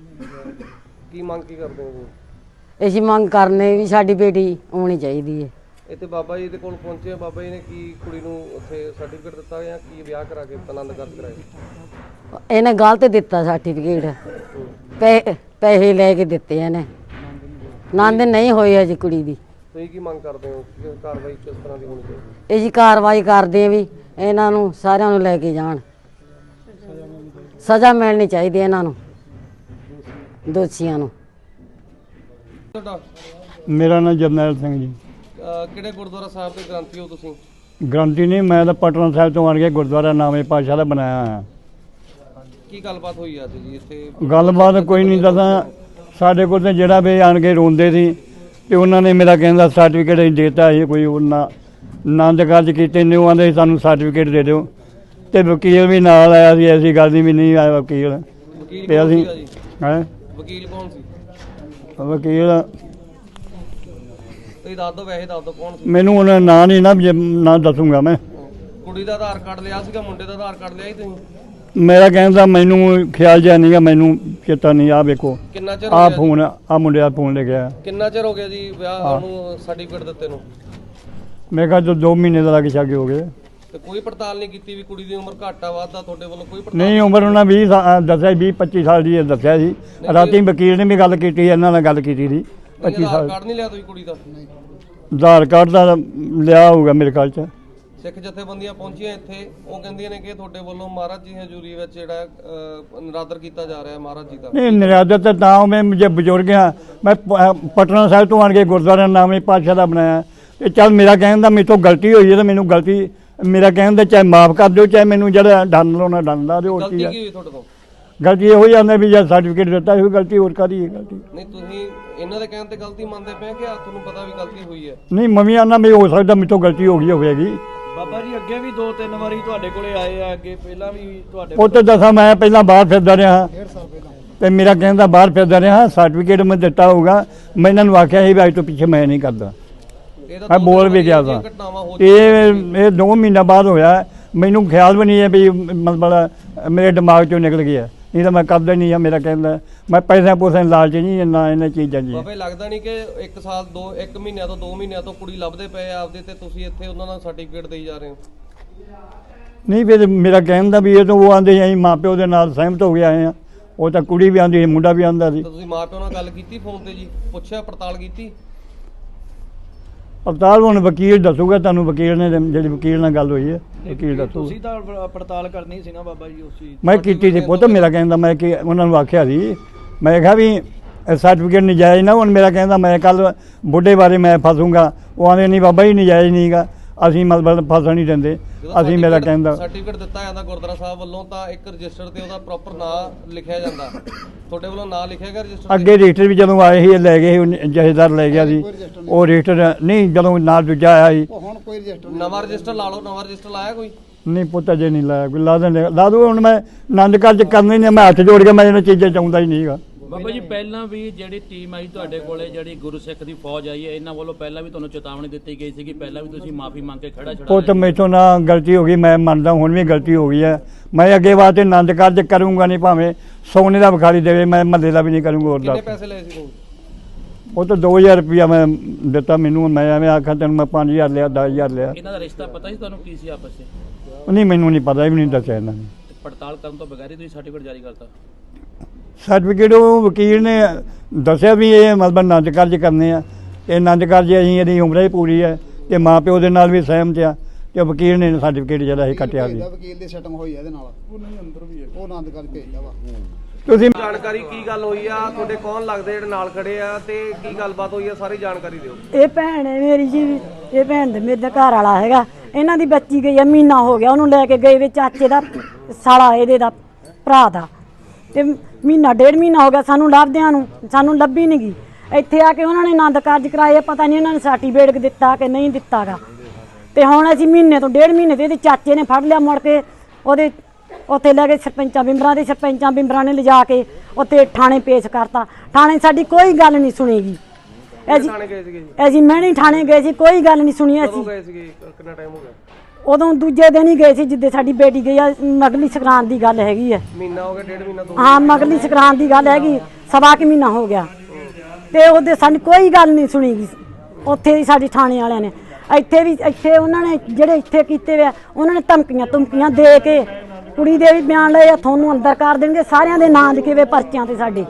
ਕੀ ਮੰਗ ਕੀ ਕਰਦੇ ਹੋ ਤੁਸੀਂ? ਅਸੀਂ ਮੰਗ ਕਰਨੇ ਵੀ ਸਾਡੀ ਬੇਟੀ ਆਉਣੀ ਚਾਹੀਦੀ ਹੈ। ਇੱਥੇ ਬਾਬਾ ਜੀ ਦੇ ਕੋਲ ਪਹੁੰਚੇ ਬਾਬਾ ਜੀ ਨੇ ਕੀ ਕੁੜੀ ਨੂੰ ਉੱਥੇ ਸਰਟੀਫਿਕੇਟ ਦਿੱਤਾ ਜਾਂ ਕੀ ਵਿਆਹ ਕਰਾ ਕੇ ਆਨੰਦ ਕਾਰਜ ਕਰਾਇਆ? ਇਹਨੇ ਗਲਤ ਦਿੱਤਾ ਸਰਟੀਫਿਕੇਟ ਪੈਸੇ ਲੈ ਕੇ ਦਿੱਤੇ ਇਹਨੇ। ਨੰਦ ਨਹੀਂ ਹੋਈ ਅਜੇ ਕੁੜੀ ਦੀ। ਤੁਸੀਂ ਕੀ ਮੰਗ ਕਰਦੇ ਹੋ? ਕਿ ਕਾਰਵਾਈ ਕਿਸ ਤਰ੍ਹਾਂ ਦੀ ਹੋਣੀ ਚਾਹੀਦੀ? ਅਸੀਂ ਕਾਰਵਾਈ ਕਰਦੇ ਆ ਵੀ ਇਹਨਾਂ ਨੂੰ ਸਾਰਿਆਂ ਨੂੰ ਲੈ ਕੇ ਜਾਣ। ਸਜ਼ਾ ਮਿਲਣੀ ਚਾਹੀਦੀ ਹੈ ਇਹਨਾਂ ਨੂੰ ਦੋਸ਼ੀਆਂ ਨੂੰ। ਤੁਹਾਡਾ ਮੇਰਾ ਨਾਮ ਜਰਨੈਲ ਸਿੰਘ ਜੀ। ਅਹ ਕਿਹੜੇ ਗੁਰਦੁਆਰਾ ਸਾਹਿਬ ਦੇ ਗ੍ਰੰਥੀ ਹੋ ਤੁਸੀਂ? ਗਰੰਟੀ ਨਹੀਂ ਮੈਂ ਤਾਂ ਪਟਨਾ ਸਾਹਿਬ ਤੋਂ ਆਣ ਕੇ ਗੁਰਦੁਆਰਾ ਨਾਮੇ ਪਾਸ਼ਾ ਦਾ ਬਣਾਇਆ ਹੋਇਆ। ਕੀ ਗੱਲਬਾਤ ਹੋਈ ਅੱਜ ਜੀ ਇੱਥੇ? ਗੱਲਬਾਤ ਕੋਈ ਨਹੀਂ ਦੱਸਾਂ ਸਾਡੇ ਕੋਲ ਤੇ ਜਿਹੜਾ ਵੀ ਆਣ ਕੇ ਰੋਂਦੇ ਸੀ ਤੇ ਉਹਨਾਂ ਨੇ ਮੇਰਾ ਕਹਿੰਦਾ ਸਰਟੀਫਿਕੇਟ ਅਸੀਂ ਦੇਤਾ ਸੀ ਕੋਈ ਉਹਨਾਂ ਆਨੰਦ ਕਾਰਜ ਕੀਤੇ ਨੇ ਉਹ ਆਂਦੇ ਸਾਨੂੰ ਸਰਟੀਫਿਕੇਟ ਦੇ ਦਿਓ। ਤੇ ਵਕੀਲ ਵੀ ਨਾਲ ਆਇਆ ਸੀ ਐਸੀ ਗੱਲ ਨਹੀਂ ਵੀ ਨਹੀਂ ਆਇਆ ਵਕੀਲ। ਵਕੀਲ ਤੇ ਅਸੀਂ ਹੈ? ਵਕੀਲ ਕੌਣ ਸੀ? ਵਕੀਲ ਤੁਸੀਂ ਦੱਸ ਦਿਓ ਵੈਸੇ ਦੱਸ ਦਿਓ ਕੌਣ ਸੀ? ਮੈਨੂੰ ਉਹਨਾਂ ਨਾਂ ਨਹੀਂ ਨਾ ਜੇ ਨਾਂ ਦੱਸੂਗਾ ਮੈਂ। ਕੁੜੀ ਦਾ ਆਧਾਰ ਕਾਰਡ ਲਿਆ ਸੀਗਾ ਮੁੰਡੇ ਦਾ ਆਧਾਰ ਕਾਰਡ ਲਿਆ ਸੀ ਤੁਸੀਂ? ਮੇਰਾ ਕਹਿੰਦਾ ਮੈਨੂੰ ਖਿਆਲ ਜਿਹਾ ਨਹੀਂਗਾ ਮੈਨੂੰ ਚੇਤਾ ਨਹੀਂ ਆ ਵੇਖੋ। ਕਿੰਨਾ ਚਿਰ ਹੋ ਆ ਗਿਆ? ਫੋਨ ਆ ਮੁੰਡੇ ਦਾ ਫੋਨ ਲੈ ਗਿਆ ਕਿੰਨਾ ਚਿਰ ਹੋ ਗਿਆ ਜੀ ਵਿਆਹ ਨੂੰ ਸਰਟੀਫਿਕੇਟ ਦਿੱਤੇ ਨੂੰ? ਮੈਂ ਕਿਹਾ ਜੋ 2 ਮਹੀਨੇ ਦਾ ਲੱਗ ਛਾਗੇ ਹੋ ਗਏ। ਤੇ ਕੋਈ ਪੜਤਾਲ ਨਹੀਂ ਕੀਤੀ ਵੀ ਕੁੜੀ ਦੀ ਉਮਰ ਘੱਟ ਆ ਵੱਧ ਆ ਤੁਹਾਡੇ ਵੱਲੋਂ ਕੋਈ ਪੜਤਾਲ? ਨਹੀਂ ਉਮਰ ਉਹਨਾਂ 20 ਸਾ- ਦੱਸਿਆ 20 25 ਸਾਲ ਦੀ ਹੈ ਦੱਸਿਆ ਸੀ। ਰਾਤੀ ਵਕੀਲ ਨੇ ਵੀ ਗੱਲ ਕੀਤੀ ਇਹਨਾਂ ਨਾਲ ਗੱਲ ਕੀਤੀ ਸੀ 25 ਆਧਾਰ ਸਾਲ। ਕਾਰਡ ਨਹੀਂ ਲਿਆ ਤੁਸੀਂ ਕੁੜੀ ਦਾ? ਆਧਾਰ ਕਾਰਡ ਦਾ ਲਿਆ ਹੋਊਗਾ ਮੇਰੇ ਖਿਆਲ ਚ। ਸਿੱਖ ਜਥੇਬੰਦੀਆਂ ਪਹੁੰਚੀਆਂ ਇੱਥੇ ਉਹ ਕਹਿੰਦੀਆਂ ਨੇ ਕਿ ਤੁਹਾਡੇ ਵੱਲੋਂ ਮਹਾਰਾਜ ਜੀ ਹਜ਼ੂਰੀ ਵਿੱਚ ਜਿਹੜਾ ਅਹ, ਨਿਰਾਦਰ ਕੀਤਾ ਜਾ ਰਿਹਾ ਹੈ ਮਹਾਰਾਜ ਜੀ ਦਾ। ਨਹੀਂ ਨਿਰਾਦਤ ਤਾਂ ਮੈਂ ਜੇ ਬਜ਼ੁਰਗ ਹਾਂ ਮੈਂ ਪ- ਪਟਨਾ ਸਾਹਿਬ ਤੋਂ ਆਣ ਕੇ ਗੁਰਦੁਆਰਾ ਨਾਮੇ ਪਾਤਸ਼ਾਹ ਦਾ ਬਣਾਇਆ। ਤੇ ਚੱਲ ਮੇਰਾ ਕਹਿਣ ਦਾ ਮੇਰੇ ਤੋਂ ਗਲਤੀ ਹੋਈ ਹੈ ਤਾਂ ਮੈਨੂੰ ਗਲਤੀ ਮੇਰਾ ਕਹਿਣ ਦਾ ਚਾਹੇ ਮਾਫ ਕਰ ਦਿਓ ਚਾਹੇ ਮੈਨੂੰ ਜਿਹੜਾ ਡੰਨ ਲਾਉਣਾ ਡੰਨ ਲਾ ਦਿਓ ਹੋਰ ਕੀ ਗਲਤੀ ਹੈ ਕੀ ਹੋਈ ਤੁਹਾਡੇ ਤੋਂ? ਗਲਤੀ ਇਹੋ ਹੀ ਆਂਦਾ ਵੀ ਜੇ ਸਰਟੀਫਿਕੇਟ ਦਿੱਤਾ ਇਹੋ ਗਲਤੀ ਹੋਰ ਕਾਦੀ ਹੈ ਗਲਤੀ। ਨਹੀਂ ਤੁਸੀਂ ਇਹਨਾਂ ਦੇ ਕਹਿਣ ਤੇ ਗਲਤੀ ਮੰਨਦੇ ਪਏ ਕਿ ਆ ਤੁਹਾਨੂੰ ਪਤਾ ਵੀ ਗਲਤੀ ਹੋਈ ਹੈ? ਨਹੀਂ ਮੰਮੀ ਆਨਾ ਵੀ ਹੋ ਸਕਦਾ ਮੇਰੇ ਤੋਂ ਗਲਤੀ ਹੋ ਗਈ ਹੋਵੇਗੀ ਬਾਬਾ ਜੀ ਅੱਗੇ ਵੀ ਦੋ ਤਿੰਨ ਵਾਰੀ ਤੁਹਾਡੇ ਕੋਲੇ ਆਏ ਆ ਅੱਗੇ ਪਹਿਲਾਂ ਵੀ ਤੁਹਾਡੇ ਉਹ ਤੇ ਦੱਸਾਂ ਮੈਂ ਪਹਿਲਾਂ ਬਾਹਰ ਫਿਰਦਾ ਰਿਹਾ। ਤੇ ਮੇਰਾ ਕਹਿੰਦਾ ਬਾਹਰ ਫਿਰਦਾ ਰਿਹਾ ਸਰਟੀਫਿਕੇਟ ਮੈਂ ਦਿੱਤਾ ਹੋਊਗਾ। ਮੈਂ ਇਹਨਾਂ ਨੂੰ ਆਖਿਆ ਸੀ ਵੀ ਅੱਜ ਤੋਂ ਪਿੱਛੇ ਮੈਂ ਨਹੀਂ ਕਰਦਾ। ਮੈਂ ਬੋਲ ਵੀ ਗਿਆ ਸਾਂ। ਇਹ ਇਹ ਇਹ 2 ਮਹੀਨਾ ਬਾਅਦ ਹੋਇਆ। ਮੈਨੂੰ ਖਿਆਲ ਵੀ ਨਹੀਂ ਹੈ ਵੀ ਮਤਲਬ ਮੇਰੇ ਦਿਮਾਗ ਚੋਂ ਨਿਕਲ ਗਿਆ ਨਹੀਂ ਤਾਂ ਮੈਂ ਕਰਦਾ ਨਹੀਂ ਆ ਮੇਰਾ ਕਹਿੰਦਾ ਮੈਂ ਪੈਸੇ ਪੂਸੇ ਲਾਲਚ ਨਹੀਂ ਨਾ ਇਹਨਾਂ ਚੀਜ਼ਾਂ ਜੀ ਬਾਬੇ ਲੱਗਦਾ ਨਹੀਂ ਕਿ 1 ਸਾਲ 2 1 ਮਹੀਨਿਆਂ ਤੋਂ 2 ਮਹੀਨਿਆਂ ਤੋਂ ਕੁੜੀ ਲੱਭਦੇ ਪਏ ਆ ਆਪਦੇ ਤੇ ਤੁਸੀਂ ਇੱਥੇ ਉਹਨਾਂ ਦਾ ਸਰਟੀਫਿਕੇਟ ਦੇਈ ਜਾ ਰਹੇ ਹੋ? ਨਹੀਂ ਫਿਰ ਮੇਰਾ ਕਹਿਣ ਦਾ ਵੀ ਇਹ ਤਾਂ ਉਹ ਆਂਦੇ ਅਸੀਂ ਮਾਪਿਓ ਦੇ ਨਾਲ ਸਹਿਮਤ ਹੋ ਕੇ ਆਏ ਆ ਉਹ ਤਾਂ ਕੁੜੀ ਵੀ ਆਂਦੀ ਮੁੰਡਾ ਵੀ ਆਂਦਾ ਸੀ। ਤੁਸੀਂ ਮਾਪਿਓ ਨਾਲ ਗੱਲ ਕੀਤੀ ਫੋਨ ਤੇ ਜੀ? ਪੁੱਛਿਆ ਪੜਤਾਲ ਕੀਤੀ? ਅਵਤਾਰ ਹੁਣ ਵਕੀਲ ਦੱਸੂਗਾ ਤੁਹਾਨੂੰ ਵਕੀਲ ਨੇ ਜਿਹੜੀ ਵਕੀਲ ਨਾਲ ਗੱਲ ਹੋਈ ਹੈ ਵਕੀਲ ਦੱਸੂਗਾ। ਤੁਸੀਂ ਤਾਂ ਪ- ਪੜਤਾਲ ਕਰਨੀ ਸੀ ਨਾ ਬਾਬਾ ਜੀ ਉਸ ਮੈਂ ਕੀਤੀ ਸੀ ਪੁੱਤ ਮੇਰਾ ਕਹਿੰਦਾ ਮੈਂ ਕਿ ਉਹਨਾਂ ਨੂੰ ਆਖਿਆ ਸੀ। ਮੈਂ ਕਿਹਾ ਵੀ ਸਰਟੀਫਿਕੇਟ ਨਜਾਇਜ਼ ਨਾ ਹੁਣ ਮੇਰਾ ਕਹਿੰਦਾ ਮੈਂ ਕੱਲ ਬੁੱਢੇ ਬਾਰੇ ਮੈਂ ਫਸੂੰਗਾ। ਉਹ ਆਂਦੇ ਨਹੀਂ ਬਾਬਾ ਜੀ ਨਜਾਇਜ਼ ਨਹੀਂਗਾ ਅਸੀਂ ਮਤਲਬ ਫਸਣ ਨਹੀਂ ਦਿੰਦੇ। ਅਸੀਂ ਮੇਰਾ ਕਹਿੰਦਾ ਸਰਟੀਫਿਕੇਟ ਦਿੱਤਾ ਜਾਂਦਾ ਗੁਰਦੁਆਰਾ ਸਾਹਿਬ ਵੱਲੋਂ ਤਾਂ ਇੱਕ ਰਜਿਸਟਰ ਤੇ ਉਹਦਾ ਪ੍ਰੋਪਰ ਨਾਂ ਲਿਖਿਆ ਜਾਂਦਾ। ਤੁਹਾਡੇ ਵੱਲੋਂ ਨਾਂ ਲਿਖਿਆ ਗਿਆ ਰਜਿਸਟਰ ਅੱਗੇ ਰਜਿਸਟਰ ਵੀ ਜਦੋਂ ਆਏ ਸੀ ਇਹ ਲੈ ਗਏ ਸੀ ਜਹੇਦਾਰ ਲੈ ਗਿਆ ਸੀ। ਉਹ ਰਜਿਸਟਰ ਨਹੀਂ ਜਦੋਂ ਨਾਲ ਦੂਜਾ ਆਇਆ ਸੀ। ਹੁਣ ਕੋਈ ਰਜਿਸਟਰ ਨਵਾਂ ਰਜਿਸਟਰ ਲਾ ਲਓ ਨਵਾਂ ਰਜਿਸਟਰ ਲਾਇਆ ਕੋਈ? ਨਹੀਂ ਪੁੱਤ ਅਜੇ ਨਹੀਂ ਲਾਇਆ ਕੋਈ। ਲਾ ਦੇਣ ਲਾ ਦੂ ਹੁਣ ਮੈਂ ਆਨੰਦ ਕਾਰਜ ਕਰਨੇ ਨੇ ਮੈਂ ਹੱਥ ਜੋੜ ਕੇ ਮੈਂ ਇਹਨਾਂ ਚੀਜ਼ਾਂ ਚਾਹੁੰਦਾ ਹੀ ਨਹੀਂਗਾ ਬਾਬਾ ਜੀ ਪਹਿਲਾਂ ਵੀ ਜਿਹੜੀ ਟੀਮ ਆਈ ਤੁਹਾਡੇ ਕੋਲੇ ਜਿਹੜੀ ਗੁਰਸਿੱਖ ਦੀ ਫੌਜ ਆਈ ਹੈ ਇਹਨਾਂ ਵੱਲੋਂ ਪਹਿਲਾਂ ਵੀ ਤੁਹਾਨੂੰ ਚੇਤਾਵਨੀ ਦਿੱਤੀ ਗਈ ਸੀ ਕਿ ਪਹਿਲਾਂ ਵੀ ਤੁਸੀਂ ਮਾਫੀ ਮੰਗ ਕੇ ਖੜਾ ਛੜਾ ਪੁੱਤ ਮੈਥੋਂ ਨਾ ਗਲਤੀ ਹੋ ਗਈ ਮੈਂ ਮੰਨਦਾ ਹੁਣ ਵੀ ਗਲਤੀ ਹੋ ਗਈ ਹੈ। ਮੈਂ ਅੱਗੇ ਵਾਸਤੇ ਆਨੰਦ ਕਾਰਜ ਕਰੂੰਗਾ ਨਹੀਂ ਭਾਵੇਂ ਸੋਨੇ ਦਾ ਵਿਖਾਰੀ ਦੇਵੇ ਮੈਂ ਮੱਲੇ ਦਾ ਵੀ ਨਹੀਂ ਕਰੂੰਗਾ ਹੋਰ ਕਿੰਨੇ ਦੱਸ। ਪੈਸੇ ਲਏ ਸੀ ਤੁਸੀਂ ਉਹ ਤਾਂ 2000 ਰੁਪਇਆ ਮੈਂ ਦਿੱਤਾ ਮੈਨੂੰ ਮੈਂ ਐਵੇਂ ਆਖਾਂ ਤੈਨੂੰ ਮੈਂ 5000 ਲਿਆ 10000 ਲਿਆ। ਇਹਨਾਂ ਦਾ ਰਿਸ਼ਤਾ ਪਤਾ ਸੀ ਤੁਹਾਨੂੰ ਕੀ ਸੀ ਆਪਸ ਵਿੱਚ? ਨਹੀਂ ਮੈਨੂੰ ਨਹੀਂ ਪਤਾ ਇਹ ਵੀ ਨਹੀਂ ਦੱਸਿਆ ਇਹਨਾਂ ਨੇ। ਤੇ ਪੜਤਾਲ ਕਰਨ ਤੋਂ ਬਗੈਰ ਹੀ ਤੁਸੀਂ ਸਰਟੀਫਿਕੇਟ ਜਾਰੀ ਕਰਤਾ। ਸਰਟੀਫਿਕੇਟ ਉਹ ਵਕੀਲ ਨੇ ਦੱਸਿਆ ਵੀ ਇਹ ਮਤਲਬ ਆਨੰਦ ਕਾਰਜ ਕਰਨੇ ਆ। ਤੇ ਆਨੰਦ ਕਾਰਜ ਅਸੀਂ ਇਹਦੀ ਉਮਰ ਹੀ ਪੂਰੀ ਹੈ ਤੇ ਮਾਂ ਪਿਓ ਦੇ ਨਾਲ ਵੀ ਸਹਿਮਤ ਆ ਤੇ ਵਕੀਲ ਨੇ ਸਰਟੀਫਿਕੇਟ ਜਿਹੜਾ ਇਹ ਕੱਟਿਆ ਭੇਜਦਾ, ਵਕੀਲ ਦੀ ਸੈਟਿੰਗ ਹੋਈ ਆ ਇਹਦੇ ਨਾਲ। ਉਹ ਨਹੀਂ ਅੰਦਰ ਵੀ ਹੈ। ਉਹ ਆਨੰਦ ਕਰਕੇ ਭੇਜਦਾ ਵਾ। ਤੁਸੀਂ ਜਾਣਕਾਰੀ ਕੀ ਗੱਲ ਹੋਈ ਆ? ਤੁਹਾਡੇ ਕੌਣ ਲੱਗਦੇ ਜਿਹੜੇ ਨਾਲ ਖੜੇ ਆ ਤੇ ਕੀ ਗੱਲਬਾਤ ਹੋਈ ਆ? ਸਾਰੀ ਜਾਣਕਾਰੀ ਦਿਓ। ਇਹ ਭੈਣ ਹੈ ਮੇਰੀ ਜੀ ਇਹ ਭੈਣ ਦੇ ਮੇਰੇ ਦਾ ਘਰ ਵਾਲਾ ਹੈਗਾ। ਇਹਨਾਂ ਦੀ ਬੱਚੀ ਗਈ ਆ ਮਹੀਨਾ ਹੋ ਗਿਆ ਉਹਨੂੰ ਲੈ ਕੇ ਗਏ ਵੇ ਚਾਚੇ ਦਾ ਸਾਲਾ ਇਹਦੇ ਦਾ ਭਰਾ ਦਾ। ਤੇ ਮਹੀਨਾ ਡੇਢ ਮਹੀਨਾ ਹੋ ਗਿਆ ਸਾਨੂੰ ਲੱਭਦਿਆਂ ਨੂੰ ਸਾਨੂੰ ਲੱਭੀ ਨਹੀਂ ਗਈ ਇੱਥੇ ਆ ਕੇ ਉਹਨਾਂ ਨੇ ਆਨੰਦ ਕਾਰਜ ਕਰਾਏ ਆ, ਪਤਾ ਨਹੀਂ ਇਹਨਾਂ ਨੇ ਸਰਟੀਫਿਕੇਟ ਦਿੱਤਾ ਕਿ ਨਹੀਂ ਦਿੱਤਾਗਾ। ਤੇ ਹੁਣ ਅਸੀਂ ਮਹੀਨੇ ਤੋਂ ਡੇਢ ਮਹੀਨੇ ਤੇ ਇਹਦੇ ਚਾਚੇ ਨੇ ਫੜ ਲਿਆ ਮੁੜ ਕੇ ਉਹਦੇ ਉੱਥੇ ਲੈ ਕੇ ਸਰਪੰਚਾਂ ਬਿੰਬਰਾਂ ਦੇ ਸਰਪੰਚਾਂ ਬਿੰਬਰਾਂ ਨੇ ਲਿਜਾ ਕੇ ਉੱਥੇ ਥਾਣੇ ਪੇਸ਼ ਕਰਤਾ। ਥਾਣੇ ਸਾਡੀ ਕੋਈ ਗੱਲ ਨਹੀਂ ਸੁਣੀਗੀ। ਅਸੀਂ ਥਾਣੇ ਗਏ ਸੀਗੇ ਅਸੀਂ ਮਹਿਣੀ ਥਾਣੇ ਗਏ ਸੀ ਕੋਈ ਗੱਲ ਨਹੀਂ ਸੁਣੀ ਅਸੀਂ। ਕਦੋਂ ਗਏ ਸੀਗੇ? ਕਿੰਨਾ ਟਾਈਮ ਹੋ ਗਿਆ? ਉਦੋਂ ਦੂਜੇ ਦਿਨ ਹੀ ਗਏ ਸੀ ਜਿੱਦੇ ਸਾਡੀ ਬੇਟੀ ਗਈ ਆ ਮਗਲੀ ਸੰਕਰਾਂਤ ਦੀ ਗੱਲ ਹੈਗੀ ਹੈ ਮਹੀਨਾ ਹੋ ਗਿਆ ਡੇਢ ਮਹੀਨਾ ਤੋਂ ਹਾਂ ਮਗਲੀ ਸੰਕਰਾਂਤ ਦੀ ਗੱਲ ਹੈਗੀ ਸਵਾ ਕਿ ਮਹੀਨਾ ਹੋ ਗਿਆ। ਤੇ ਉਹਦੇ ਸਾਨੂੰ ਕੋਈ ਗੱਲ ਨਹੀਂ ਸੁਣੀਗੀ ਉੱਥੇ ਹੀ ਸਾਡੀ ਥਾਣੇ ਵਾਲਿਆਂ ਨੇ। ਇੱਥੇ ਵੀ ਇੱਥੇ ਉਹਨਾਂ ਨੇ ਜਿਹੜੇ ਇੱਥੇ ਕੀਤੇ ਵੇ ਆ, ਉਹਨਾਂ ਨੇ ਧਮਕੀਆਂ ਧਮਕੀਆਂ ਦੇ ਕੇ ਕੁੜੀ ਦੇ ਵੀ ਬਿਆਨ ਲਏ ਆ ਤੁਹਾਨੂੰ ਅੰਦਰ ਕਰ ਦੇਣਗੇ। ਸਾਰਿਆਂ ਦੇ ਨਾਂ ਲਿਖੇ ਵੇ ਪਰਚਿਆਂ ਤੇ ਸਾਡੇ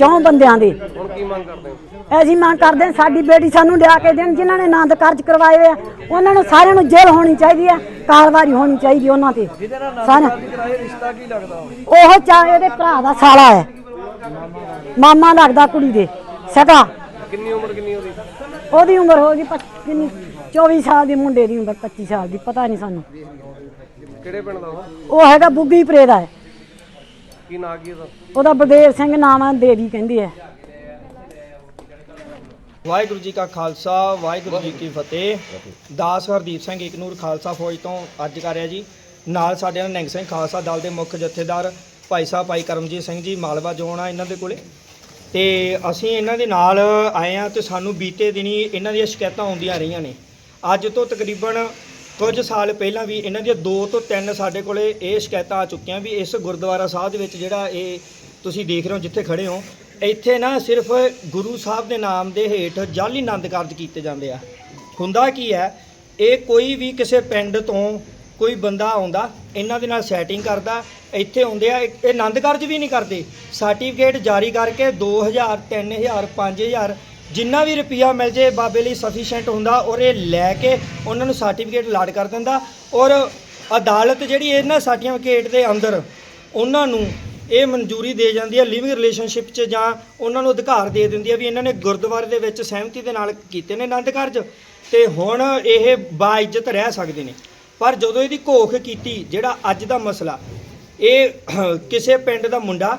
ਚੌਂ ਬੰਦਿਆਂ ਦੇ। ਹੁਣ ਕੀ ਮੰਗ ਕਰਦੇ ਹੋ ਅਸੀਂ ਮੰਗ ਕਰਦੇ ਹਾਂ ਸਾਡੀ ਬੇਟੀ ਸਾਨੂੰ ਲਿਆ ਕੇ ਦੇਣ ਜਿਨ੍ਹਾਂ ਨੇ ਆਨੰਦ ਕਾਰਜ ਕਰਵਾਏ ਹੋਏ ਆ ਉਹਨਾਂ ਨੂੰ ਸਾਰਿਆਂ ਨੂੰ ਜੇਲ੍ਹ ਹੋਣੀ ਚਾਹੀਦੀ ਹੈ ਕਾਰਵਾਈ ਹੋਣੀ ਚਾਹੀਦੀ ਉਹਨਾਂ ਤੇ। ਸਾਰਿਆਂ ਰਿਸ਼ਤਾ ਕੀ ਲੱਗਦਾ ਉਹ? ਚਾਹੇ ਇਹਦੇ ਭਰਾ ਦਾ ਸਾਲਾ ਹੈ। ਮਾਮਾ ਲੱਗਦਾ ਕੁੜੀ ਦੇ ਸਕਾ ਕਿੰਨੀ ਉਮਰ ਕਿੰਨੀ ਉਹਦੀ? ਉਹਦੀ ਉਮਰ ਹੋ ਗਈ ਕਿੰਨੀ? 24 ਸਾਲ ਦੀ ਮੁੰਡੇ ਦੀ ਉਮਰ 25 ਸਾਲ ਦੀ ਪਤਾ ਨਹੀਂ ਸਾਨੂੰ। ਕਿਹੜੇ ਪਿੰਡ ਦਾ ਉਹ ਉਹ ਹੈਗਾ ਬੁੱਗੀ ਪਰੇ ਦਾ ਹੈ। ਕੀ ਨਾਂ ਕੀ ਉਹਦਾ? ਉਹਦਾ ਬਲਦੇਵ ਸਿੰਘ ਨਾਮ ਹੈ ਦੇਵੀ ਕਹਿੰਦੀ ਹੈ। ਵਾਹਿਗੁਰੂ ਜੀ ਕਾ ਖਾਲਸਾ ਵਾਹਿਗੁਰੂ ਜੀ ਕੀ ਫਤਿਹ। ਦਾਸ ਹਰਦੀਪ ਸਿੰਘ ਇਕਨੂਰ ਖਾਲਸਾ ਫੌਜ ਤੋਂ ਅੱਜ ਕਰ ਰਿਹਾ ਜੀ। ਨਾਲ ਸਾਡੇ ਨਾਲ ਨਿੰਗ ਸਿੰਘ ਖਾਲਸਾ ਦਲ ਦੇ ਮੁੱਖ ਜਥੇਦਾਰ ਭਾਈ ਸਾਹਿਬ ਭਾਈ ਕਰਮਜੀਤ ਸਿੰਘ ਜੀ ਮਾਲਵਾ ਜੋਨ ਆ ਇਹਨਾਂ ਦੇ ਕੋਲੇ। ਤੇ ਅਸੀਂ ਇਹਨਾਂ ਦੇ ਨਾਲ ਆਏ ਆ ਤੇ ਸਾਨੂੰ ਬੀਤੇ ਦਿਨੀ ਇਹਨਾਂ ਦੀਆਂ ਸ਼ਿਕਾਇਤਾਂ ਆਉਂਦੀਆਂ ਰਹੀਆਂ ਨੇ। ਅੱਜ ਤੋਂ ਤਕਰੀਬਨ ਕੁਝ ਸਾਲ ਪਹਿਲਾਂ ਵੀ ਇਹਨਾਂ ਦੀਆਂ ਦੋ ਤੋਂ ਤਿੰਨ ਸਾਡੇ ਕੋਲੇ ਇਹ ਸ਼ਿਕਾਇਤਾਂ ਆ ਚੁੱਕੀਆਂ ਵੀ ਇਸ ਗੁਰਦੁਆਰਾ ਸਾਹਿਬ ਦੇ ਵਿੱਚ ਜਿਹੜਾ ਇਹ ਤੁਸੀਂ ਦੇਖ ਰਹੇ ਹੋ ਜਿੱਥੇ ਖੜੇ ਹੋ, ਇੱਥੇ ਨਾ ਸਿਰਫ ਗੁਰੂ ਸਾਹਿਬ ਦੇ ਨਾਮ ਦੇ ਹੇਠ ਜਾਲੀ ਆਨੰਦ ਕਾਰਜ ਕੀਤੇ ਜਾਂਦੇ ਆ। ਹੁੰਦਾ ਕੀ ਹੈ, ਇਹ ਕੋਈ ਵੀ ਕਿਸੇ ਪਿੰਡ ਤੋਂ ਕੋਈ ਬੰਦਾ ਆਉਂਦਾ, ਇਹਨਾਂ ਦੇ ਨਾਲ ਸੈਟਿੰਗ ਕਰਦਾ, ਇੱਥੇ ਆਉਂਦੇ ਆ, ਇਹ ਆਨੰਦ ਕਾਰਜ ਵੀ ਨਹੀਂ ਕਰਦੇ। ਸਰਟੀਫਿਕੇਟ ਜਾਰੀ ਕਰਕੇ 2000 3000 5000 ਜਿੰਨਾ ਵੀ ਰੁਪਿਆ ਮਿਲ ਜੇ ਬਾਬੇ ਲਈ ਸਫੀਸ਼ੀਐਂਟ ਹੁੰਦਾ ਔਰ ਇਹ ਲੈ ਕੇ ਉਹਨਾਂ ਨੂੰ ਸਰਟੀਫਿਕੇਟ ਲਾਡ ਕਰ ਦਿੰਦਾ। ਔਰ ਅਦਾਲਤ ਜਿਹੜੀ ਇਹਨਾਂ ਸਰਟੀਫਿਕੇਟ ਦੇ ਅੰਦਰ, ਉਹਨਾਂ ਨੂੰ ਇਹ ਮਨਜ਼ੂਰੀ ਦੇ ਜਾਂਦੀ ਹੈ ਲਿਵਿੰਗ ਰਿਲੇਸ਼ਨਸ਼ਿਪ 'ਚ ਜਾਂ ਉਹਨਾਂ ਨੂੰ ਅਧਿਕਾਰ ਦੇ ਦਿੰਦੀ ਹੈ ਵੀ ਇਹਨਾਂ ਨੇ ਗੁਰਦੁਆਰੇ ਦੇ ਵਿੱਚ ਸਹਿਮਤੀ ਦੇ ਨਾਲ ਕੀਤੇ ਨੇ ਆਨੰਦ ਕਾਰਜ। ਤੇ ਹੁਣ ਇਹ ਬਾਇਜ਼ਤ ਰਹਿ ਸਕਦੇ ਨੇ। ਪਰ ਜਦੋਂ ਇਹਦੀ ਘੋਖ ਕੀਤੀ, ਜਿਹੜਾ ਅੱਜ ਦਾ ਮਸਲਾ, ਇਹ ਕਿਸੇ ਪਿੰਡ ਦਾ ਮੁੰਡਾ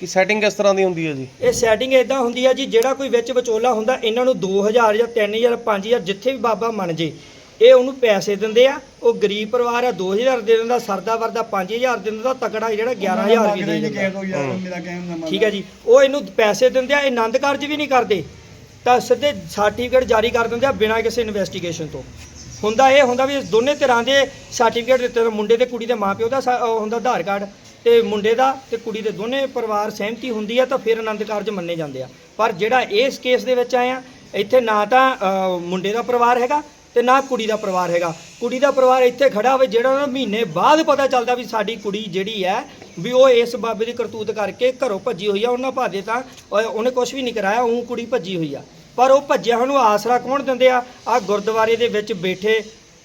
ਕੀ ਸੈਟਿੰਗ ਕਿਸ ਤਰ੍ਹਾਂ ਦੀ ਹੁੰਦੀ ਹੈ ਜੀ? ਇਹ ਸੈਟਿੰਗ ਇਦਾਂ ਹੁੰਦੀ ਆ ਜੀ ਜਿਹੜਾ ਕੋਈ ਵਿੱਚ ਵਿਚੋਲਾ ਹੁੰਦਾ ਇਹਨਾਂ ਨੂੰ 2000 ਜਾਂ 3000 5000 ਜਿੱਥੇ ਵੀ ਬਾਬਾ ਮੰਨ ਜੇ ਇਹ ਉਹਨੂੰ ਪੈਸੇ ਦਿੰਦੇ ਆ। ਉਹ ਗਰੀਬ ਪਰਿਵਾਰ ਆ 2000 ਦੇ ਦਿੰਦਾ ਸਰਦਾ ਵਰਦਾ 5000 ਦੇ ਦਿੰਦਾ ਤਕੜਾ ਜਿਹੜਾ 11000 ਵੀ ਦੇ ਦਿੰਦਾ। ਠੀਕ ਹੈ ਜੀ। ਉਹ ਇਹਨੂੰ ਪੈਸੇ ਦਿੰਦੇ ਆ ਇਹ ਆਨੰਦ ਕਾਰਜ ਵੀ ਨਹੀਂ ਕਰਦੇ। ਤਾਂ ਸਿੱਧੇ ਸਰਟੀਫਿਕੇਟ ਜਾਰੀ ਕਰ ਦਿੰਦੇ ਆ ਬਿਨਾਂ ਕਿਸੇ ਇਨਵੈਸਟੀਗੇਸ਼ਨ ਤੋਂ। ਹੁੰਦਾ ਇਹ ਹੁੰਦਾ ਵੀ ਦੋਨੇ ਤਰ੍ਹਾਂ ਦੇ ਸਰਟੀਫਿਕੇਟ ਦਿੱਤੇ ਮੁੰਡੇ ਤੇ ਕੁੜੀ ਦੇ ਮਾਪਿਓ ਦਾ ਹੁੰਦਾ ਆਧਾਰ ਕਾਰਡ। ਤੇ ਮੁੰਡੇ ਦਾ ਤੇ ਕੁੜੀ ਦੇ ਦੋਨੇ ਪਰਿਵਾਰ ਸਹਿਮਤੀ ਹੁੰਦੀ ਆ ਤਾਂ ਫਿਰ ਆਨੰਦ ਕਾਰਜ ਮੰਨੇ ਜਾਂਦੇ ਆ। ਪਰ ਜਿਹੜਾ ਇਸ ਕੇਸ ਦੇ ਵਿੱਚ ਆਏ ਆ, ਇੱਥੇ ਨਾ ਤਾਂ ਮੁੰਡੇ ਦਾ ਪਰਿਵਾਰ ਹੈਗਾ ਤੇ ਨਾ ਕੁੜੀ ਦਾ ਪਰਿਵਾਰ ਹੈਗਾ। ਕੁੜੀ ਦਾ ਪਰਿਵਾਰ ਇੱਥੇ ਖੜਾ ਹੋਵੇ, ਜਿਹੜਾ ਉਹਨਾਂ ਨੂੰ ਮਹੀਨੇ ਬਾਅਦ ਪਤਾ ਚੱਲਦਾ ਵੀ ਸਾਡੀ ਕੁੜੀ ਜਿਹੜੀ ਹੈ, ਵੀ ਉਹ ਇਸ ਬਾਬੇ ਦੀ ਕਰਤੂਤ ਕਰਕੇ ਘਰੋਂ ਭੱਜੀ ਹੋਈ ਆ, ਉਹਨਾਂ ਭਾਦੇ ਤਾਂ ਉਹਨੇ ਕੁਝ ਵੀ ਨਹੀਂ ਕਰਾਇਆ, ਉਹ ਕੁੜੀ ਭੱਜੀ ਹੋਈ ਆ। ਪਰ ਉਹ ਭੱਜਿਆ ਨੂੰ ਆਸਰਾ ਕੌਣ ਦਿੰਦੇ ਆ? ਆ ਗੁਰਦੁਆਰੇ ਦੇ ਵਿੱਚ ਬੈਠੇ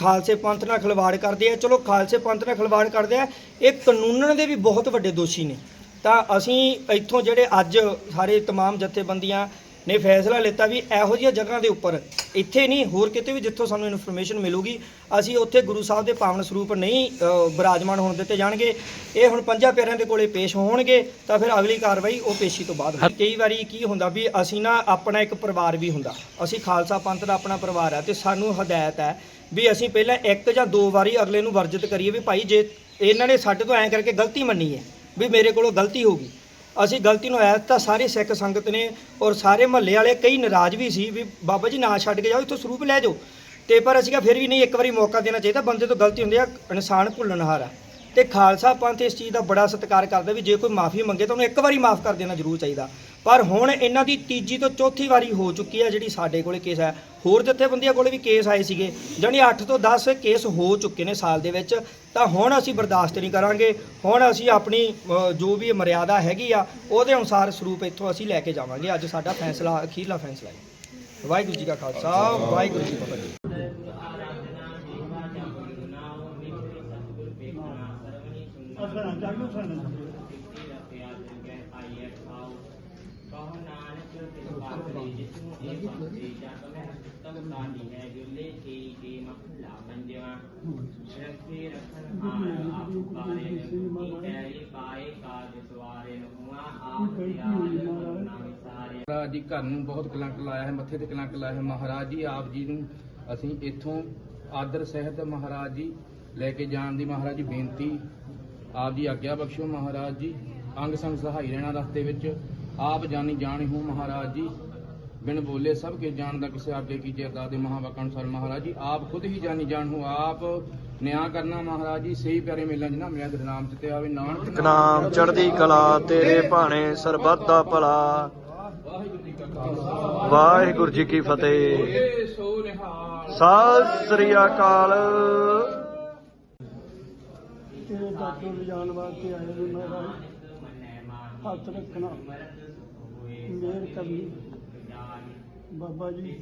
ਖਾਲਸੇ ਪੰਥ ਨਾਲ ਖਿਲਵਾੜ ਕਰਦੇ ਆ ਚਲੋ ਖਾਲਸੇ ਪੰਥ ਨਾਲ ਖਿਲਵਾੜ ਕਰਦੇ ਆ ਇਹ ਕਾਨੂੰਨ ਦੇ ਵੀ ਬਹੁਤ ਵੱਡੇ ਦੋਸ਼ੀ ਨੇ ਤਾਂ ਅਸੀਂ ਇੱਥੋਂ ਜਿਹੜੇ ਅੱਜ ਸਾਰੇ तमाम ਜਥੇਬੰਦੀਆਂ ਨੇ ਫੈਸਲਾ ਲਿੱਤਾ ਵੀ ਇਹੋ ਜਿਹੀਆਂ ਜਗ੍ਹਾ ਦੇ ਉੱਪਰ ਇੱਥੇ ਨਹੀਂ ਹੋਰ ਕਿਤੇ ਵੀ ਜਿੱਥੋਂ ਸਾਨੂੰ ਇਨਫੋਰਮੇਸ਼ਨ ਮਿਲੂਗੀ ਅਸੀਂ ਉੱਥੇ ਗੁਰੂ ਸਾਹਿਬ ਦੇ ਪਾਵਨ ਸਰੂਪ ਨਹੀਂ ਅ, ਬਿਰਾਜਮਾਨ ਹੋਣ ਦਿੱਤੇ ਜਾਣਗੇ ਇਹ ਹੁਣ ਪੰਜਾਂ ਪਿਆਰਿਆਂ ਦੇ ਕੋਲੇ ਪੇਸ਼ ਹੋਣਗੇ ਤਾਂ ਫਿਰ ਅਗਲੀ ਕਾਰਵਾਈ ਉਹ ਪੇਸ਼ੀ ਤੋਂ ਬਾਅਦ ਹੋਊਗੀ। ਕਈ ਵਾਰੀ ਕੀ ਹੁੰਦਾ ਵੀ ਅਸੀਂ ਨਾ ਆਪਣਾ ਇੱਕ ਪਰਿਵਾਰ ਵੀ ਹੁੰਦਾ ਅਸੀਂ ਖਾਲਸਾ ਪੰਥ ਦਾ ਆਪਣਾ ਪਰਿਵਾਰ ਹੈ ਤੇ ਸਾਨੂੰ ਹਦਾਇਤ ਹੈ ਵੀ ਅਸੀਂ ਪਹਿਲਾਂ ਇੱਕ ਜਾਂ ਦੋ ਵਾਰੀ ਅਗਲੇ ਨੂੰ ਵਰਜਿਤ ਕਰੀਏ ਵੀ ਭਾਈ ਜੇ ਇਹਨਾਂ ਨੇ ਸਾਡੇ ਤੋਂ ਐਂ ਕਰਕੇ ਗਲਤੀ ਮੰਨੀ ਹੈ ਵੀ ਮੇਰੇ ਕੋਲੋਂ ਗਲਤੀ ਹੋ ਗਈ। ਅਸੀਂ ਗਲਤੀ ਨੂੰ ਆਇਆ ਤਾਂ ਸਾਰੇ ਸਿੱਖ ਸੰਗਤ ਨੇ ਔਰ ਸਾਰੇ ਮਹੱਲੇ ਵਾਲੇ ਕਈ ਨਾਰਾਜ਼ ਵੀ ਸੀ ਵੀ ਬਾਬਾ ਜੀ ਨਾ ਛੱਡ ਕੇ ਜਾਓ, ਇੱਥੋਂ ਸਰੂਪ ਲੈ ਜਾਓ। ਤੇ ਪਰ ਅਸੀਂ ਕਿਹਾ ਫਿਰ ਵੀ ਨਹੀਂ, ਇੱਕ ਵਾਰੀ ਮੌਕਾ ਦੇਣਾ ਚਾਹੀਦਾ, ਬੰਦੇ ਤੋਂ ਗਲਤੀ ਹੁੰਦੀ ਆ, ਇਨਸਾਨ ਭੁੱਲਣਹਾਰ ਆ। ਤੇ ਖਾਲਸਾ ਪੰਥ ਇਸ ਚੀਜ਼ ਦਾ ਬੜਾ ਸਤਿਕਾਰ ਕਰਦਾ ਵੀ ਜੇ ਕੋਈ ਮਾਫੀ ਮੰਗੇ ਤਾਂ ਉਹਨੂੰ ਇੱਕ ਵਾਰੀ ਮਾਫ ਕਰ ਦੇਣਾ ਜ਼ਰੂਰ ਚਾਹੀਦਾ। ਪਰ ਹੁਣ ਇਹਨਾਂ ਦੀ ਤੀਜੀ ਤੋਂ ਚੌਥੀ ਵਾਰੀ ਹੋ ਚੁੱਕੀ ਹੈ ਜਿਹੜੀ ਸਾਡੇ ਕੋਲੇ ਕੇਸ ਹੈ। ਹੋਰ ਜਥੇਬੰਦੀਆਂ ਕੋਲੇ ਵੀ ਕੇਸ ਆਏ ਸੀਗੇ। ਜਾਣੀ 8 ਤੋਂ 10 ਕੇਸ ਹੋ ਚੁੱਕੇ ਨੇ ਸਾਲ ਦੇ ਵਿੱਚ। ਤਾਂ ਹੁਣ ਅਸੀਂ ਬਰਦਾਸ਼ਤ ਨਹੀਂ ਕਰਾਂਗੇ। ਹੁਣ ਅਸੀਂ ਆਪਣੀ ਜੋ ਵੀ ਮਰਿਆਦਾ ਹੈਗੀ ਆ, ਉਹਦੇ ਅਨੁਸਾਰ ਸਰੂਪ ਇੱਥੋਂ ਅਸੀਂ ਲੈ ਕੇ ਜਾਵਾਂਗੇ। ਅੱਜ ਸਾਡਾ ਫੈਸਲਾ, ਅਖੀਰਲਾ ਫੈਸਲਾ ਹੈ। ਵਾਹਿਗੁਰੂ ਜੀ ਕਾ ਖਾਲਸਾ, ਵਾਹਿਗੁਰੂ ਜੀ ਕੀ ਫਤਿਹ। ਮਹਾਰਾਜ ਜੀ ਘਰ ਨੂੰ ਬਹੁਤ ਕਲੰਕ ਲਾਇਆ ਹੈ, ਮੱਥੇ ਤੇ ਕਲੰਕ ਲਾਇਆ ਹੈ। ਮਹਾਰਾਜ ਜੀ, ਆਪ ਜੀ ਨੂੰ ਅਸੀਂ ਇੱਥੋਂ ਆਦਰ ਸਹਿਤ ਮਹਾਰਾਜ ਜੀ ਲੈ ਕੇ ਜਾਣ ਦੀ ਮਹਾਰਾਜ ਜੀ ਬੇਨਤੀ, ਆਪ ਜੀ ਆਗਿਆ ਬਖਸ਼ੋ ਮਹਾਰਾਜ ਜੀ। ਅੰਗ ਸੰਗ ਸਹਾਈ ਰਹਿਣਾ ਰਸਤੇ ਵਿੱਚ। ਆਪ ਜਾਣੀ ਜਾਣੀ ਹੋ ਮਹਾਰਾਜ ਜੀ। ਬਿਨ ਬੋਲੇ ਸਭ ਕੇ ਜਾਣ ਦਾ ਕਿਸੇ ਆਗੇ ਕੀਜੇ ਦਾਦੇ ਮਹਾਵਾਕਾਂ ਅਨੁਸਾਰ ਮਹਾਰਾਜ ਜੀ ਆਪ ਖੁਦ ਹੀ ਜਾਣੀ ਜਾਣ ਹੋ ਆਪ ਨਿਆਂ ਕਰਨਾ ਮਹਾਰਾਜ ਜੀ ਸਹੀ ਪਿਆਰੇ ਮੇਲਾਂ ਜਿਨਾ ਗੁਰੂ ਨਾਮ ਚ ਤੇ ਆਵੇ ਨਾਨਕ ਨਾਮ ਚੜ੍ਹਦੀ ਕਲਾ ਤੇਰੇ ਭਾਣੇ ਸਰਬੱਤ ਦਾ ਭਲਾ। ਵਾਹਿਗੁਰੂ ਜੀ ਕੀ ਫਤਿਹ। ਸਤਿ ਸ੍ਰੀ ਅਕਾਲ। ਤੇਰੇ ਦਾਤੋਂ ਲਿਜਾਣ ਵਾਸਤੇ ਆਏ ਨੇ ਮਹਾਰਾਜ ਹੱਥ ਰੱਖਣਾ। ਮਿਹਰ ਕਰਨੀ। ਬਾਬਾ ਜੀ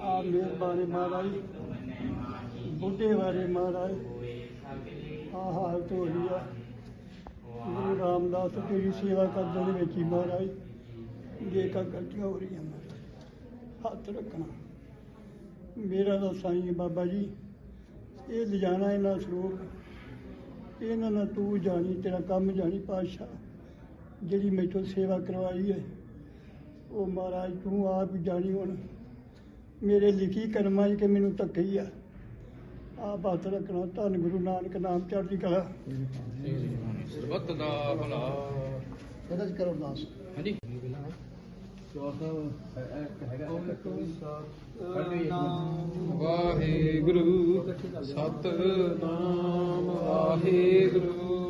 ਆ ਮਿਹਰਬਾਨੀ ਮਹਾਰਾਜ, ਬੁੱਢੇ ਬਾਰੇ ਮਹਾਰਾਜ ਆ ਹਾਲਤ ਹੋ ਰਹੀ ਆ। ਗੁਰੂ ਰਾਮਦਾਸ ਤੇਰੀ ਸੇਵਾ ਕਰਦੇ ਦੇ ਵਿੱਚ ਹੀ ਮਹਾਰਾਜ, ਜੇ ਕਾ ਗਲਤੀਆਂ ਹੋ ਰਹੀਆਂ ਹੱਥ ਰੱਖਣਾ। ਮੇਰਾ ਤਾਂ ਸਾਈਂ ਹੈ ਬਾਬਾ ਜੀ, ਇਹ ਲਿਜਾਣਾ ਇਹਨਾਂ ਸਰੂਪ, ਇਹਨਾਂ ਨਾਲ ਤੂੰ ਜਾਣੀ, ਤੇਰਾ ਕੰਮ ਜਾਣੀ ਪਾਤਸ਼ਾਹ, ਜਿਹੜੀ ਮੈਥੋਂ ਸੇਵਾ ਕਰਵਾਈ ਹੈ। ਉਹ ਮਹਾਰਾਜ ਤੂੰ ਆਪ ਹੀ ਜਾਣੀ ਹੁਣ। ਮੇਰੇ ਲਿਖੀ ਕਰਮਾਂ 'ਚ ਕਿ ਮੈਨੂੰ ਧੱਕੇ ਆ। ਆਪ ਹੱਥ ਰੱਖਣਾ ਧੰਨ ਗੁਰੂ ਨਾਨਕ ਨਾਮ ਚੜ੍ਹਦੀ ਕਲਾ। ਸਰਬੱਤ ਦਾ ਭਲਾ। ਇਹਦਾ ਚ ਕਰੋ ਅਰਦਾਸ ਹਾਂਜੀ। ਵਾਹਿਗੁਰੂ। ਸਤਨਾਮ ਵਾਹਿਗੁਰੂ।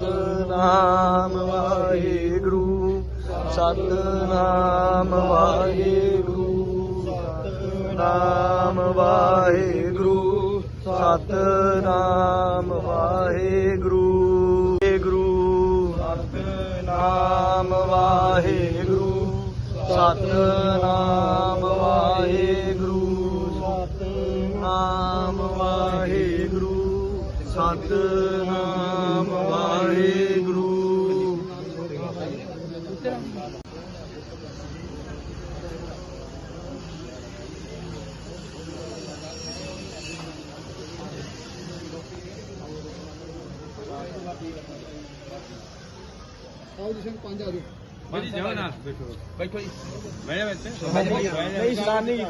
ਸਤਨਾਮ ਵਾਹਿਗੁਰੂ ਸਤਨਾਮ ਵਾਹਿਗੁਰੂ ਸਤਨਾਮ ਵਾਹਿਗੁਰੂ ਵਾਹਿਗੁਰੂ ਸਤਨਾਮ ਵਾਹਿਗੁਰੂ ਸਤਨਾਮ ਵਾਹਿਗੁਰੂ ਸਤਨਾਮ ਵਾਹਿਗੁਰੂ ਸਤਨਾਮ ਵਾਹਿਗੁਰੂ। ਆਓ ਜੀ ਸਿੰਘ ਪੰਜ ਆ ਜਾਓ। ਭਾਜੀ ਜਾਓ ਨਾ ਬੈਠੋ। ਬੈਠੋ ਜੀ। ਜਾ। ਵਿੱਚ ਨਹੀਂ ਸਲਾਮ ਨਹੀਂ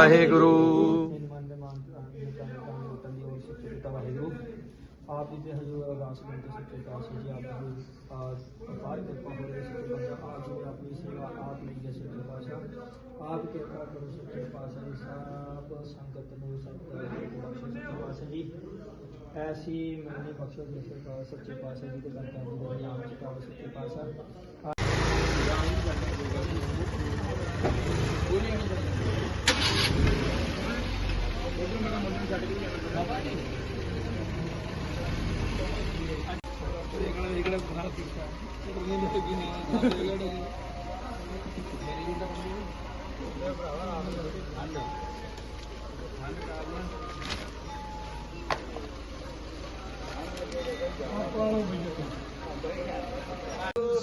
ਵਾਹਿਗੁਰੂ ਆਪ ਲਈਏ ਸੱਚੇ ਪਾਤਸ਼ਾਹ। ਆਪ ਕਿਰਪਾ ਕਰੋ ਸੱਚੇ ਪਾਤਸ਼ਾਹ ਜੀ ਸਭ ਸੰਗਤ ਨੂੰ ਸਭ ਸੱਚੇ ਪਾਤਸ਼ਾਹ ਜੀ। ਐਸੀ ਮੰਨੀ ਬਖਸ਼ੋ ਜੀ ਸੱਚੇ ਪਾਤਸ਼ਾਹ ਜੀ ਦੇ ਗੱਲ ਕਰਦੇ ਹਾਂ ਆਪ ਜੀ ਕਾ ਸੱਚੇ ਪਾਤਸ਼ਾਹ। ఇక్కడ ఇక్కడ భారత్ ఇక్కడ నేను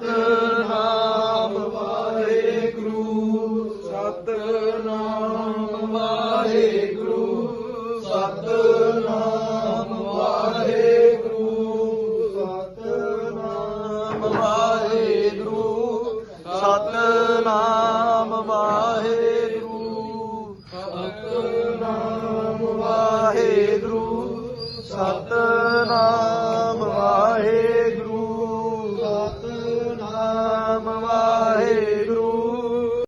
Abdul